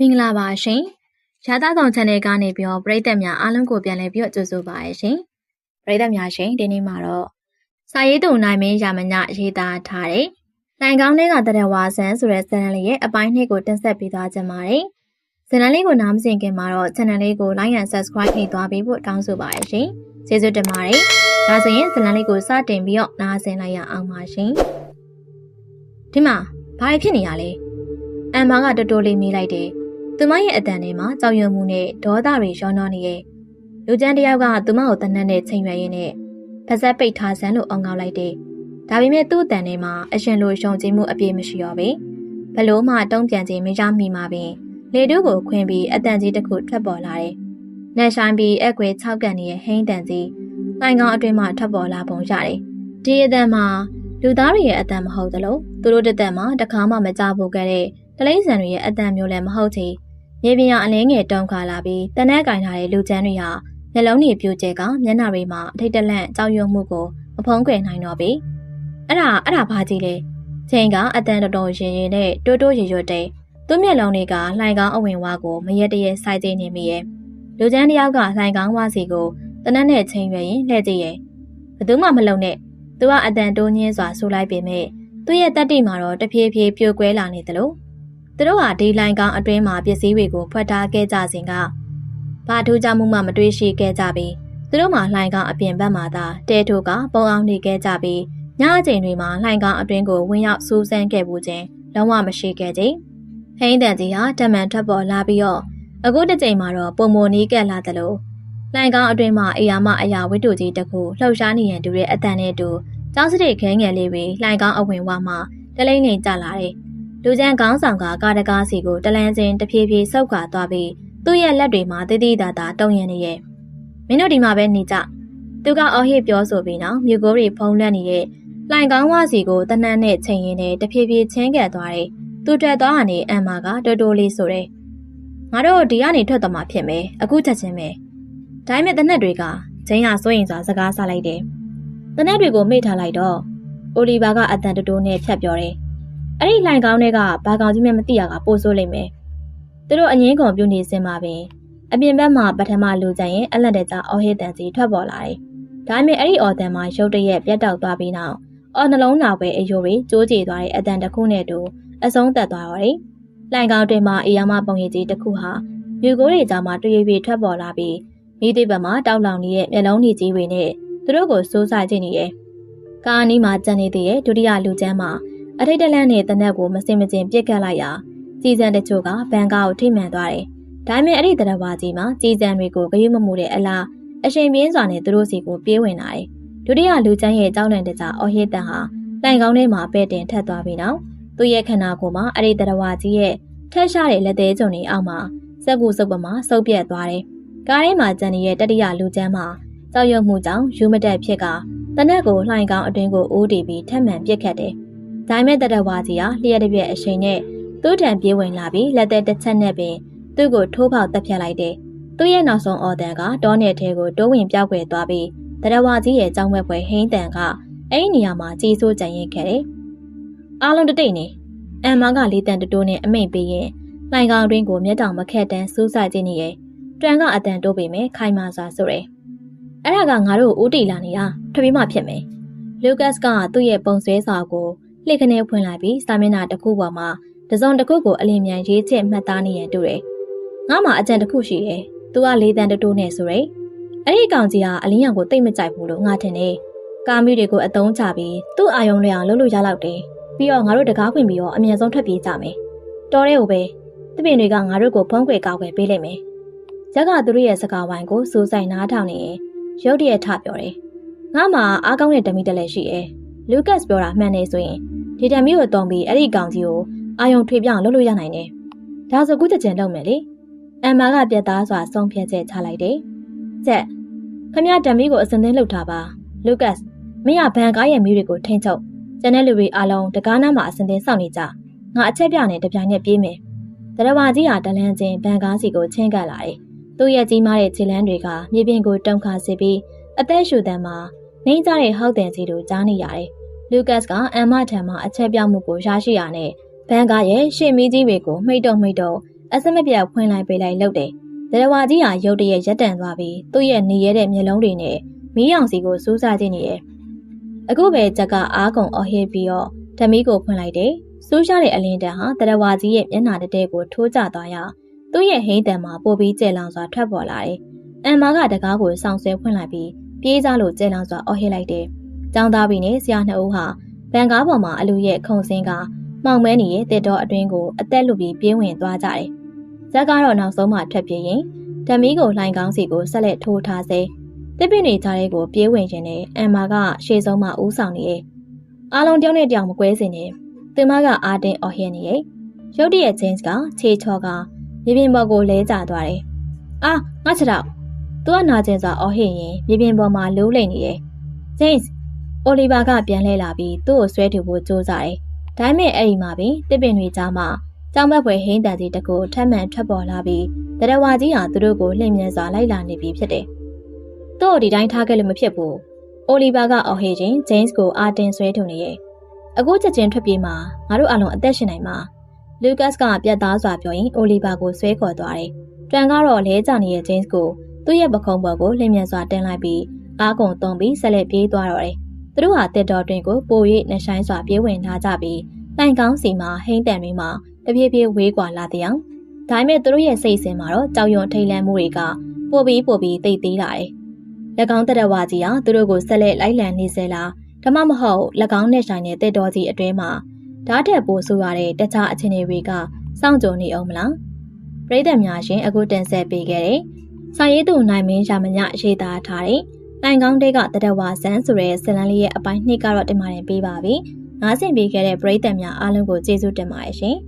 မင်္ဂလာပါရှင်။ရာသဆောင် channel ကနေပြီးတော့ပရိသတ်များအားလုံးကိုပြန်လည်ပြီးတော့ကြိုဆိုပါရရှင်။ပရိသတ်များရှင်ဒီနေ့မှာတော့စာရေးသူနိုင်မင်းရာမညရေးသားထားတဲ့လိုင်ကောင်းလေးကတရဝါဆန်ဆိုတဲ့ channel လေးရဲ့အပိုင်းနှစ်ကိုတင်ဆက်ပေးသွားကြပါမယ်။ channel လေးကိုနားမစင်ခင်မှာတော့ channel လေးကို like and subscribe နှိပ်သွားပေးဖို့တောင်းဆိုပါရရှင်။ကျေးဇူးတင်ပါတယ်။ဒါဆိုရင် channel လေးကိုစတင်ပြီးတော့နားဆင်လိုက်ရအောင်ပါရှင်။ဒီမှာဘာဖြစ်နေရလဲ။အမ်မာကတော်တော်လေးမေးလိုက်တယ်။ သူမရဲ့အတန်ထဲမှာကြောက်ရွံ့မှုနဲ့ဒေါသတွေရောနှောနေရဲ့လူကျန်းတယောက်ကသူမကိုတနက်နဲ့ချိန်ရွယ်ရင်းနဲ့ပါဇက်ပိတ်ထားစမ်းလို့အောင်ကောက်လိုက်တယ်။ဒါပေမဲ့သူ့အတန်ထဲမှာအရှင်လိုရှုံကြည်မှုအပြည့်မရှိတော့ပဲ။ဘလို့မှတုံးပြန်ခြင်းမရမိမှာပင်လေတူးကိုခွင်ပြီးအတန်ကြီးတစ်ခုထွက်ပေါ်လာတယ်။နှက်ဆိုင်ပြီးအကွယ်၆ကန်ရဲ့ဟိန်းတန်ကြီးလိုင်ကောင်အတွင်းမှာထွက်ပေါ်လာပုံရတယ်။ဒီအတန်မှာလူသားတွေရဲ့အတန်မဟုတ်သလိုသူတို့တက်တက်မှာတခါမှမကြဖို့ခဲ့တဲ့တလိမ့်ဆန်တွေရဲ့အတန်မျိုးလည်းမဟုတ်ချေ။ မြေပြင်ရအလင်းငယ်တုံခါလာပြီးတနက်ကင်ထားတဲ့လူချမ်းတွေဟာမျက်လုံးတွေပြိုကျဲကမျက်နှာတွေမှာအထိတ်တလန့်ကြောက်ရွံ့မှုကိုမဖုံးကွယ်နိုင်တော့ပြီအဲ့ဒါအဲ့ဒါဘာကြီးလဲချိန်ကအတန်တော်တော်ရင်ရင်နဲ့တိုးတိုးရရွတ်တဲ့သူ့မျက်လုံးတွေကလှိုင်ကောင်းအဝင်ဝါကိုမရက်တရက်စိုက်ကြည့်နေမိရဲ့လူချမ်းတယောက်ကလှိုင်ကောင်းဝါစီကိုတနက်နဲ့ချိန်ရွယ်ရင်လှည့်ကြည့်ရဲ့ဘသူမှမလုံနဲ့သူကအတန်တိုးညင်းစွာဆိုလိုက်ပေမဲ့သူ့ရဲ့တက်တိမှာတော့တဖြည်းဖြည်းပြိုကွဲလာနေသလို သူတို့ဟာဒီလိုင်းကောင်းအတွင်းမှာပစ္စည်းတွေကိုဖွက်ထားခဲ့ကြစဉ်ကဘာထူးခြားမှုမှမတွေ့ရှိခဲ့ကြပြီးသူတို့မှလှိုင်းကောင်းအပြင်ဘက်မှာသာတဲထိုးကပုံအောင်နေခဲ့ကြပြီးညအချိန်တွေမှာလှိုင်းကောင်းအတွင်းကိုဝင်ရောက်စူးစမ်းခဲ့မှုချင်းလုံးဝမရှိခဲ့ကြ။ဟိန်းတန်ကြီးဟာတမန်ထွက်ပေါ်လာပြီးတော့အခုတစ်ချိန်မှာတော့ပုံမနီးကက်လာတယ်လို့လှိုင်းကောင်းအတွင်းမှာအရာမအရာဝတ္ထုကြီးတစ်ခုလှုပ်ရှားနေရန်တူတဲ့အတန်နဲ့တူကျောင်းစရိတ်ခဲငယ်လေးတွေလှိုင်းကောင်းအဝင်ဝမှာတလိမ့်နေကြလာတယ်။ လူချမ်းခေါင်းဆောင်ကကာတကားစီကိုတလန်းချင်းတဖြည်းဖြည်းဆုပ်ခွာသွားပြီးသူ့ရဲ့လက်တွေမှာတည်တည်တာတာတုံရင်နေရဲ့မင်းတို့ဒီမှာပဲနေကြသူကအော်ဟစ်ပြောဆိုပြီးနောက်မြို့ကိုတွေဖုံးလွှမ်းနေတဲ့လှိုင်ကောင်းဝါစီကိုတနန်းနဲ့ချိန်ရင်နဲ့တဖြည်းဖြည်းချင်းကပ်သွားတယ်သူတက်သွားတာနဲ့အမ်မာကတိုးတိုးလေးဆိုတယ်ငါတို့ဒီကနေထွက်သွားမှဖြစ်မယ်အခုချက်ချင်းပဲဒါပေမဲ့တနက်တွေကချင်းရစိုးရင်စွာစကားဆလိုက်တယ်တနက်တွေကိုမိထားလိုက်တော့အိုလီဗာကအတန်တိုးတိုးနဲ့ဖြတ်ပြောတယ် အဲ့ဒီလိုင်ကောင်းတွေကဘာကောင်ကြီးမှမသိရကပို့ဆိုးလိမ့်မယ်သူတို့အငင်းကုန်ပြုနေစင်မှာပင်အပြင်ဘက်မှာပထမလူကြရင်အလက်တကြအော်ဟစ်တန်စီထွက်ပေါ်လာတယ်ဒါပေမဲ့အဲ့ဒီအော်တန်မှာရုတ်တရက်ပြတ်တောက်သွားပြီးနောက်အော်နှလုံးနာပွဲအယိုတွေကျိုးကြေသွားတဲ့အတန်တစ်ခုနဲ့တူအဆုံးသက်သွားတော့တယ်လိုင်ကောင်းတွေမှာအေယာမပုံရိပ်ကြီးတစ်ခုဟာမြူကိုတွေကြားမှာတရွေ့ရွေ့ထွက်ပေါ်လာပြီးမိသိဘက်မှာတောက်လောင်နေတဲ့မျက်လုံးကြီးတွေနဲ့သူတို့ကိုစိုးစားကြည့်နေရဲ့ကားအနီးမှာကြံနေသေးတဲ့ဒုတိယလူချမ်းမှာ အထိတ်တလန့်နဲ့တနက်ကိုမစင်မကျင်ပြစ်ကတ်လိုက်ရာကြီးစံတချို့ကဘန်ကားကိုထိမှန်သွားတယ်။ဒါပေမဲ့အဲ့ဒီတရဝါကြီးမှာကြီးစံတွေကိုဂရုမမှုတဲ့အလားအရှင်ပြင်းစွာနဲ့သူတို့စီကိုပြေးဝင်လာတယ်။ဒုတိယလူချမ်းရဲ့ကြောက်လန့်တကြအော်ဟစ်တန်ဟာတိုင်ကောင်းထဲမှာပဲ့တင်ထက်သွားပြီးနောက်သူ့ရဲ့ခန္ဓာကိုယ်မှာအဲ့ဒီတရဝါကြီးရဲ့ထက်ရှားတဲ့လက်သေးကြုံတွေအောက်မှာစက်ကူစုပ်ပမှာစုပ်ပြက်သွားတယ်။ကားထဲမှာကျန်နေတဲ့တတိယလူချမ်းမှာကြောက်ရွံ့မှုကြောင့်ယူမတက်ဖြစ်ကတနက်ကိုလှိုင်ကောင်းအတွင်းကိုအိုးတီပြီးထက်မှန်ပြစ်ခတ်တယ်။။ ဒါပေမဲ့တရဝါကြီးဟာလျှက်တစ်ပြက်အချိန်နဲ့သူ့ထံပြေးဝင်လာပြီးလက်သက်တစ်ချက်နဲ့ပင်သူ့ကိုထိုးပေါက်တက်ဖြတ်လိုက်တယ်။သူ့ရဲ့နောက်ဆုံးအော်တန်ကတောနယ်ထဲကိုတိုးဝင်ပြောက်ွယ်သွားပြီးတရဝါကြီးရဲ့ကြောင်းဝက်ပွဲဟိန်းတန်ကအဲ့ဒီနေရာမှာကြီးစိုးကြံရင်ခဲ့တယ်။အားလုံးတတိတ်နေအမ်မာကလေးတန်တိုးနဲ့အမိတ်ပေးရင်လိုင်ကောင်တွင်းကိုမျက်တောင်မခက်တန်းစူးစိုက်ခြင်းနေရဲ့တွန်ကအတန်တိုးပေမဲ့ခိုင်မာစွာဆိုရယ်အဲ့ဒါကငါတို့ဦးတီလာနေတာထပ်ပြီးမှဖြစ်မယ်လူကတ်ကသူ့ရဲ့ပုံဆွဲစာကို လှစ်ခနဲဖွင့်လိုက်ပြီးစာမျက်နှာတစ်ခုပေါ်မှာတစုံတစ်ခုကိုအလင်းမြန်ရေးချက်မှတ်သားနေရတူတယ်။ငါမှအကြံတစ်ခုရှိတယ်။ तू ကလေးတန်းတိုးနဲ့ဆိုရယ်။အဲ့ဒီကောင်ကြီးကအလင်းရောင်ကိုတိတ်မကြိုက်ဘူးလို့ငါထင်တယ်။ကာမီတွေကိုအတုံးချပြီးသူ့အာယုံလျောင်လှုပ်လို့ရလောက်တယ်။ပြီးတော့ငါတို့တကားခွင့်ပြီးတော့အမြန်ဆုံးထွက်ပြေးကြမယ်။တော်တဲ့ဟိုပဲတပင်တွေကငါတို့ကိုဖုံးကွယ်ကောက်ွယ်ပေးလိုက်မယ်။ရက်ကသူတို့ရဲ့စကားဝိုင်းကိုစူးစိုက်နားထောင်နေရင်ရုတ်တရက်ထပြောတယ်။ငါမှအားကောင်းတဲ့ဓမီတက်လည်းရှိတယ်။လူကတ်ပြောတာမှန်နေဆိုရင် ဒီတံမီးကိုတုံပြီးအဲ့ဒီကောင်ကြီးကိုအာယုံထွေပြောင်းလုပ်လို့ရနိုင်တယ်။ဒါဆိုကုချက်ချင်လုပ်မယ်လေ။အမ်မာကပြက်သားစွာဆုံးဖြတ်ချက်ချလိုက်တယ်။ချက်ခမရတံမီးကိုအစင်သင်းလှုပ်ထားပါ။လူကတ်မင်းကဘန်ကားရဲ့မီးတွေကိုထိန်းချုပ်။ကျန်တဲ့လူတွေအားလုံးတကားနားမှာအစင်သင်းစောင့်နေကြ။ငါအချက်ပြနဲ့တပြိုင်နက်ပြေးမယ်။တရဝါကြီးဟာတလန်းချင်းဘန်ကားစီကိုချင်းကပ်လာတယ်။သူ့ရဲ့ကြီးမားတဲ့ခြေလမ်းတွေကမြေပြင်ကိုတုံခါစေပြီးအသက်ရှူတမ်းမှာနှိမ့်ကြတဲ့ဟောက်တန်ကြီးတို့ကြားနေရတယ် လူကတ်စ်ကအမ်မထံမှအချက်ပြမှုကိုရရှိရနဲ့ဘန်ကားရဲ့ရှေ့မီးကြီးတွေကိုမှိတ်တုံမှိတ်တုံအစမပြတ်ဖွင့်လိုက်ပေးလိုက်လုပ်တယ်။တရားဝါကြီးဟာရုတ်တရက်ရက်တန့်သွားပြီးသူ့ရဲ့နေရတဲ့မျက်လုံးတွေနဲ့မီးရောင်စီကိုစူးစားကြည့်နေတယ်။အခုပဲကြက်ကအားကုန်အော်ဟစ်ပြီးတော့ဓမီကိုဖွင့်လိုက်တယ်။စူးရှားတဲ့အလင်းတန်းဟာတရားဝါကြီးရဲ့မျက်နှာတစ်တဲကိုထိုးကျသွားရသူ့ရဲ့ဟိန်းတံမှာပိုပြီးကျဲလောင်စွာထွက်ပေါ်လာတယ်။အမ်မာကတကားကိုစောင့်ဆွဲဖွင့်လိုက်ပြီးပြေးစားလို့ကျဲလောင်စွာအော်ဟစ်လိုက်တယ်။ ចောင်းသားပြီးနဲ့ဆရာနှစ်ဦးဟာဘန်ကားပေါ်မှာအလူရဲ့ခုံစင်းကမောင်မဲနေရဲ့တစ်တော်အတွင်းကိုအသက်လူပြီးပြေးဝင်သွားကြတယ်။ဇက်ကတော့နောက်ဆုံးမှထွက်ပြေးရင်ဓမီကိုလှိုင်ကောင်းစီကိုဆက်လက်ထိုးထားစေ။တစ်ပင်တွေကြားထဲကိုပြေးဝင်ခြင်းနဲ့အမ်မာကရှေ့ဆုံးမှဦးဆောင်နေရဲ့။အားလုံးတယောက်နဲ့တယောက်မကွဲစင်နဲ့သူမကအာတင်အော်ဟစ်နေရဲ့။ရုတ်တရက်ဂျင်းစ်ကခြေချော်ကမြေပြင်ပေါ်ကိုလဲကျသွားတယ်။အာငါချတော့သူကနာကျင်စွာအော်ဟစ်ရင်မြေပြင်ပေါ်မှာလိုးလိမ့်နေရဲ့။ဂျင်းစ် အိုလီဗာကပြန်လှည့်လာပြီးသူ့ကိုဆွဲထုတ်ဖို့ကြိုးစားတယ်။ဒါပေမဲ့အဲ့ဒီမှာပင်တစ်ပင်တွေကြားမှာကြောင်ဘက်ဖွယ်ဟင်းတန်စီတကူထပ်မံထွက်ပေါ်လာပြီးတရဝါကြီးဟာသူတို့ကိုလှည့်မြန်စွာလိုက်လာနေပြီဖြစ်တယ်။သူ့ကိုဒီတိုင်းထားခဲ့လို့မဖြစ်ဘူး။အိုလီဗာကအော်ဟစ်ခြင်းဂျင်းစ်ကိုအာတင်ဆွဲထုတ်နေရဲ့။အခုချက်ချင်းထွက်ပြေးမှာငါတို့အလုံးအသက်ရှင်နိုင်မှာ။လူကတ်ကပြတ်သားစွာပြောရင်အိုလီဗာကိုဆွဲခေါ်သွားတယ်။တွန်ကတော့လဲကျနေတဲ့ဂျင်းစ်ကိုသူ့ရဲ့ပခုံးပေါ်ကိုလှည့်မြန်စွာတင်လိုက်ပြီးအားကုန်သွန်ပြီးဆက်လက်ပြေးသွားတော့တယ်။ သူတို့ဟာတက်တော်တွင်ကိုပို၍နှဆိုင်စွာပြေးဝင်ထားကြပြီးတိုင်ကောင်းစီမှာဟိမ့်တန်တွေမှာတပြေးပြေးဝေးကွာလာတဲ့အောင်ဒါပေမဲ့သူတို့ရဲ့စိတ်ဆင်းမှာတော့ကြောက်ရွံ့ထိတ်လန့်မှုတွေကပိုပြီးပိုပြီးတိတ်သေးလာတယ်။၎င်းတရဝါကြီးဟာသူတို့ကိုဆက်လက်လိုက်လံနေစေလားဒါမှမဟုတ်၎င်းနဲ့ဆိုင်တဲ့တက်တော်ကြီးအတွင်းမှာဓာတ်ထက်ပိုဆိုရတဲ့တခြားအခြေအနေတွေကစောင့်ကြုံနေအောင်မလား။ပြည်သက်များရှင်အခုတင်ဆက်ပေးခဲ့တဲ့စာရေးသူနိုင်မင်းရမညရေးသားထားတဲ့ တိုင်ကောင်းတဲကတရဝါဆန်းဆိုတဲ့ဇလန်လေးရဲ့အပိုင်းနှစ်ကတော့တင်ပါတယ်ပေးပါပြီ။နားဆင်ပေးခဲ့တဲ့ပရိသတ်များအားလုံးကိုကျေးဇူးတင်ပါတယ်ရှင်။